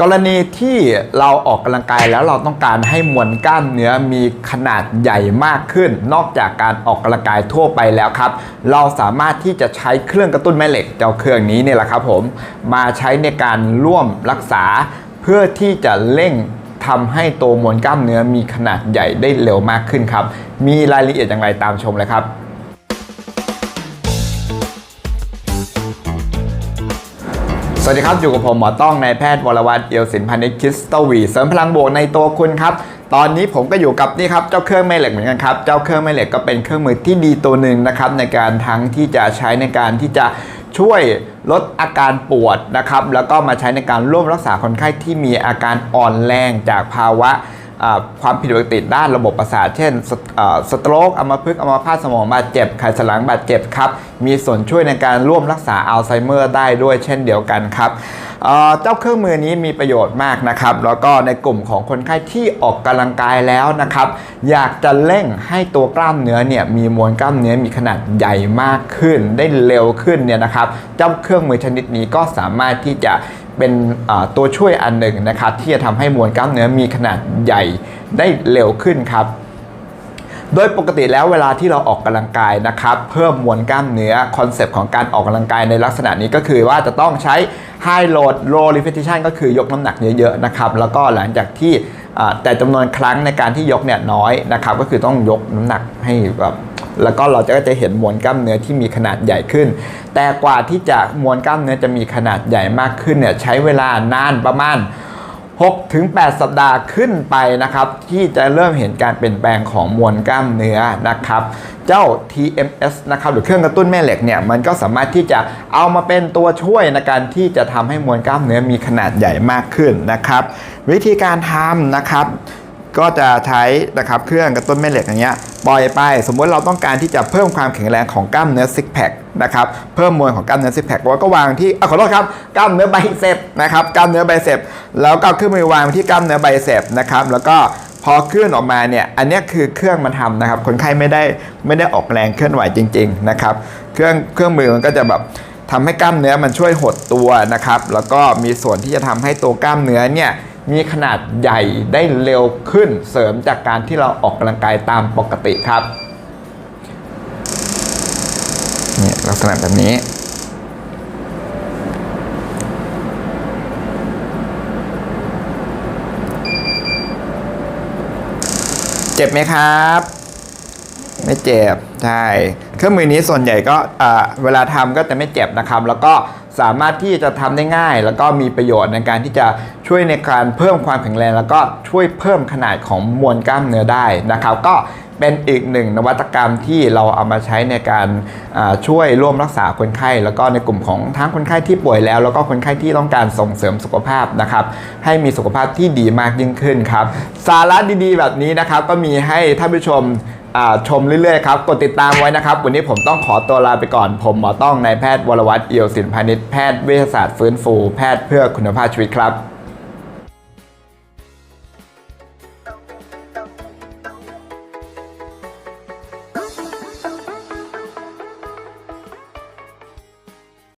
กรณีที่เราออกกำลังกายแล้วเราต้องการให้มวลกล้ามเนื้อมีขนาดใหญ่มากขึ้น นอกจากการออกกำลังกายทั่วไปแล้วครับ เราสามารถที่จะใช้เครื่องกระตุ้นแม่เหล็กเจ้าเครื่องนี้เนี่ยแหละครับผมมาใช้ในการร่วมรักษา เพื่อที่จะเร่งทำให้ตัวมวลกล้ามเนื้อมีขนาดใหญ่ได้เร็วมากขึ้นครับ มีรายละเอียดอย่างไรตามชมเลยครับ วัสดีครับ อยู่กับผมหมอต้องนายแพทย์วรวัตรเอียวสินพันธ์คิสตวีเสริมพลังบวกในตัวคุณครับ ตอนนี้ผมก็อยู่กับนี่ครับเจ้าเครื่องแม่เหล็กเหมือนกันครับ เจ้าเครื่องแม่เหล็กก็เป็นเครื่องมือที่ดีตัวหนึ่งนะครับในการทั้งที่จะใช้ในการที่จะช่วยลดอาการปวดนะครับแล้วก็มาใช้ในการร่วมรักษาคนไข้ที่มีอาการอ่อนแรงจากภาวะ ความผิดปกติด้านระบบประสาทเช่นสอ่าสโตรกอัมพฤกษ์อัมพาตสมองบาดเจ็บไขสันหลังบาดเจ็บครับ มีส่วนช่วยในการร่วมรักษาอัลไซเมอร์ได้ด้วยเช่นเดียวกันครับเอ่อเจ้าเครื่องมือนี้มีประโยชน์มากนะครับ แล้วก็ในกลุ่มของคนไข้ที่ออกกำลังกายแล้วนะครับ อยากจะเร่งให้ตัวกล้ามเนื้อเนี่ยมีมวลกล้ามเนื้อมีขนาดใหญ่มากขึ้น ได้เร็วขึ้นเนี่ยนะครับ เจ้าเครื่องมือชนิดนี้ก็สามารถที่จะ เป็นตัวช่วยอันหนึ่งนะครับที่จะทำให้มวลกล้ามเนื้อมีขนาดใหญ่ได้เร็วขึ้นครับ โดยปกติแล้วเวลาที่เราออกกำลังกายนะครับ เพิ่มมวลกล้ามเนื้อคอนเซปต์ของการออกกำลังกายในลักษณะนี้ก็คือว่าจะต้องใช้ High Load Low Repetition ก็คือยกน้ำหนักเยอะๆนะครับ แล้วก็หลังจากที่แต่จำนวนครั้งในการที่ยกเนี่ยน้อยนะครับ ก็คือต้องยกน้ำหนักให้แบบ แล้วก็เราจะก็จะเห็นมวลกล้ามเนื้อที่มีขนาดใหญ่ขึ้น แต่กว่าที่จะมวลกล้ามเนื้อจะมีขนาดใหญ่มากขึ้นเนี่ยใช้เวลานานประมาณ6ถึง8สัปดาห์ขึ้นไปนะครับ ที่จะเริ่มเห็นการเปลี่ยนแปลงของมวลกล้ามเนื้อนะครับ เจ้า TMS นะครับหรือเครื่องกระตุ้นแม่เหล็กเนี่ยมันก็สามารถที่จะเอามาเป็นตัวช่วยในการที่จะทำให้มวลกล้ามเนื้อมีขนาดใหญ่มากขึ้นนะครับ วิธีการทำนะครับ ก็จะใช้นะครับเครื่องกระตุ้นแม่เหล็กอย่างเงี้ยปล่อยไป สมมติเราต้องการที่จะเพิ่มความแข็งแรงของกล้ามเนื้อซิกแพคนะครับเพิ่มมวลของกล้ามเนื้อซิกแพคแล้วก็วางที่อขอโทษครับกล้ามเนื้อไบเซปนะครับกล้ามเนื้อไบเซปแล้วก็เอาเครื่องมือวางที่กล้ามเนื้อไบเซปนะครับแล้วก็พอเคลื่อนออกมาเนี่ยอันนี้คือเครื่องมันทำนะครับคนไข้ไม่ได้ไม่ได้ออกแรงเคลื่อนไหวจริงๆนะครับเครื่องเครื่องมือมันก็จะแบบทำให้กล้ามเนื้อมันช่วยหดตัวนะครับ แล้วก็มีส่วนที่จะทำให้ตัวกล้ามเนื้อเนี่ย มีขนาดใหญ่ได้เร็วขึ้นเสริมจากการที่เราออกกำลังกายตามปกติครับนี่ลักษณะแบบนี้ เจ็บไหมครับ ไม่เจ็บใช่เครื่องมือนี้ส่วนใหญ่ก็เวลาทำก็จะไม่เจ็บนะครับ แล้วก็สามารถที่จะทำได้ง่าย แล้วก็มีประโยชน์ในการที่จะช่วยในการเพิ่มความแข็งแรง แล้วก็ช่วยเพิ่มขนาดของมวลกล้ามเนื้อได้นะครับ ก็เป็นอีกหนึ่งนวัตกรรมที่เราเอามาใช้ในการช่วยร่วมรักษาคนไข้ แล้วก็ในกลุ่มของทั้งคนไข้ที่ป่วยแล้ว แล้วก็คนไข้ที่ต้องการส่งเสริมสุขภาพนะครับ ให้มีสุขภาพที่ดีมากยิ่งขึ้นครับ สาระดีๆ แบบนี้นะครับก็มีให้ท่านผู้ชม ชมเรื่อยๆครับกดติดตามไว้นะครับ วันนี้ผมต้องขอตัวลาไปก่อน ผมหมอต้องนายแพทย์วรวัตรเอี่ยวสินพานิชแพทย์เวชศาสตร์ฟื้นฟู แพทย์เพื่อคุณภาพชีวิตครับ